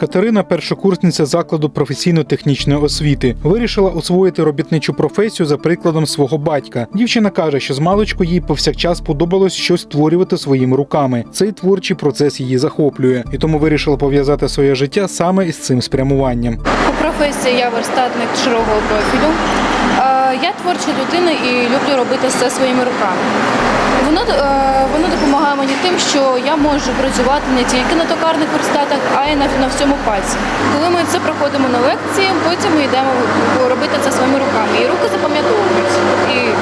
Катерина, першокурсниця закладу професійно-технічної освіти, вирішила освоїти робітничу професію за прикладом свого батька. Дівчина каже, що з маличку їй повсякчас подобалось щось створювати своїми руками. Цей творчий процес її захоплює, і тому вирішила пов'язати своє життя саме із цим спрямуванням. По професії я верстатник широкого профілю. Е, Я творча людина і люблю робити все своїми руками. Воно, е, воно мені тим, що я можу працювати не тільки на токарних верстатах, а й на, на всьому пальці. Коли ми це проходимо на лекції, потім ми йдемо робити це своїми руками. І руки запам'ятовуються. І.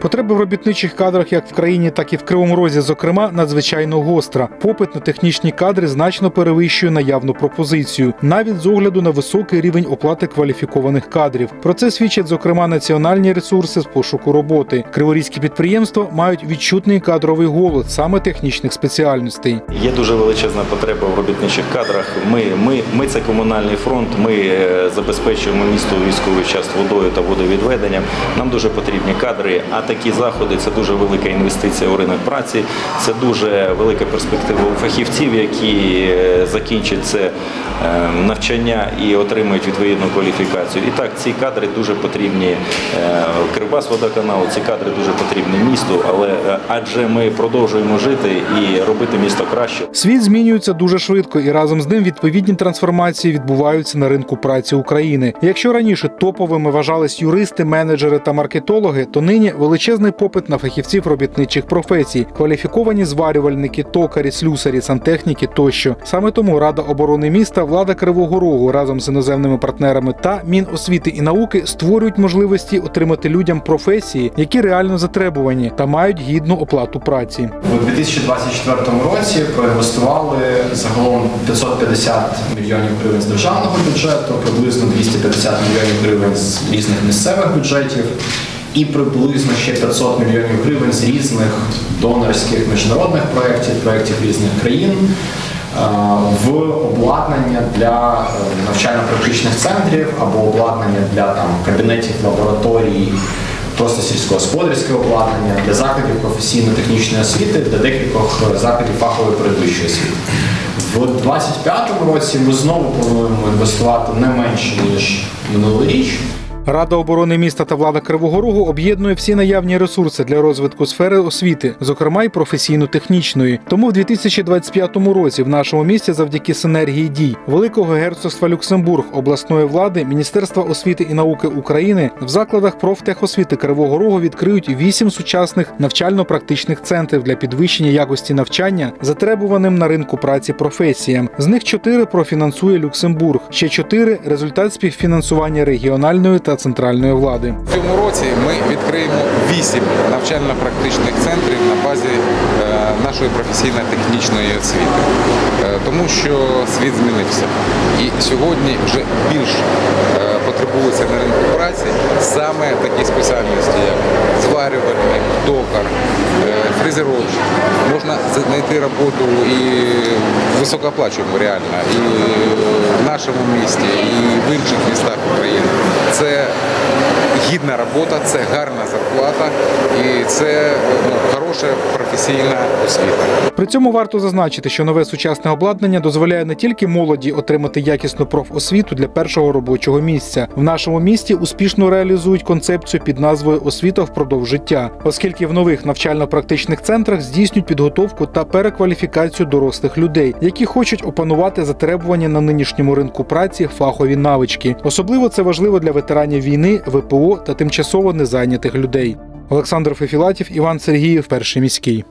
Потреба в робітничих кадрах як в країні, так і в Кривому Розі, зокрема, надзвичайно гостра. Попит на технічні кадри значно перевищує наявну пропозицію, навіть з огляду на високий рівень оплати кваліфікованих кадрів. Про це свідчать зокрема національні ресурси з пошуку роботи. Криворізькі підприємства мають відчутний кадровий голод саме технічних спеціальностей. Є дуже величезна потреба в робітничих кадрах. Ми, ми, ми це комунальний фронт. Ми е, забезпечуємо місто військовий час водою та водовідведенням. Нам дуже потрібні кадри. А такі заходи це дуже велика інвестиція у ринок праці. Це дуже велика перспектива у фахівців, які е, закінчать це е, навчання і отримують відповідну кваліфікацію. І так, ці кадри дуже потрібні е, Кривбас водоканалу. Ці кадри дуже потрібні місту, але е, адже ми продовжуємо жити і робити місто краще. Світ змінюється дуже швидко, і разом з ним відповідні трансформації відбуваються на ринку праці України. Якщо раніше топовими вважались юристи, менеджери та маркетологи, то нині величезний попит на фахівців робітничих професій, кваліфіковані зварювальники, токарі, слюсарі, сантехніки тощо. Саме тому Рада оборони міста, влада Кривого Рогу разом з іноземними партнерами та Міносвіти і науки створюють можливості отримати людям професії, які реально затребувані та мають гідну оплату праці. У 2024 році проінвестували загалом 550 мільйонів гривень з державного бюджету, приблизно 250 мільйонів гривень з різних місцевих бюджетів і приблизно ще 500 мільйонів гривень з різних донорських міжнародних проєктів, проєктів різних країн в обладнання для е, навчально-практичних центрів або обладнання для там кабінетів, лабораторій, просто сільськогосподарське обладнання для закладів професійно-технічної освіти, для декількох закладів фахової передвищої освіти. В 2025 році ми знову плануємо інвестувати не менше ніж минулоріч. Рада оборони міста та влада Кривого Рогу об'єднує всі наявні ресурси для розвитку сфери освіти, зокрема й професійно-технічної. Тому в 2025 році в нашому місті, завдяки синергії дій Великого герцогства Люксембург, обласної влади, Міністерства освіти і науки України в закладах профтехосвіти Кривого Рогу відкриють вісім сучасних навчально-практичних центрів для підвищення якості навчання, затребуваним на ринку праці професіям. З них чотири профінансує Люксембург, ще чотири результат співфінансування регіональної та центральної влади. В цьому році ми відкриємо вісім навчально-практичних центрів на базі е, нашої професійно-технічної освіти, Е, тому що світ змінився. І сьогодні вже більш е, потребується на ринку праці саме такі спеціальності, як зварювальник, токар, фрезеровщик. Можна знайти роботу і високооплачуємо реально, і в нашому місті, і в інших містах України. Це гідна робота, це гарна зарплата і це ну, хороша професійна освіта. При цьому варто зазначити, що нове сучасне обладнання дозволяє не тільки молоді отримати якісну профосвіту для першого робочого місця. В нашому місті успішно реалізують концепцію під назвою Освіта впродовж життя, оскільки в нових навчально-практичних центрах здійснюють підготовку та перекваліфікацію дорослих людей, які хочуть опанувати затребування на нинішньому ринку праці фахові навички. Особливо це важливо для ветеранів війни, ВПО та тимчасово незайнятих людей. Олександр Фефілатів, Іван Сергіїв, перший міський.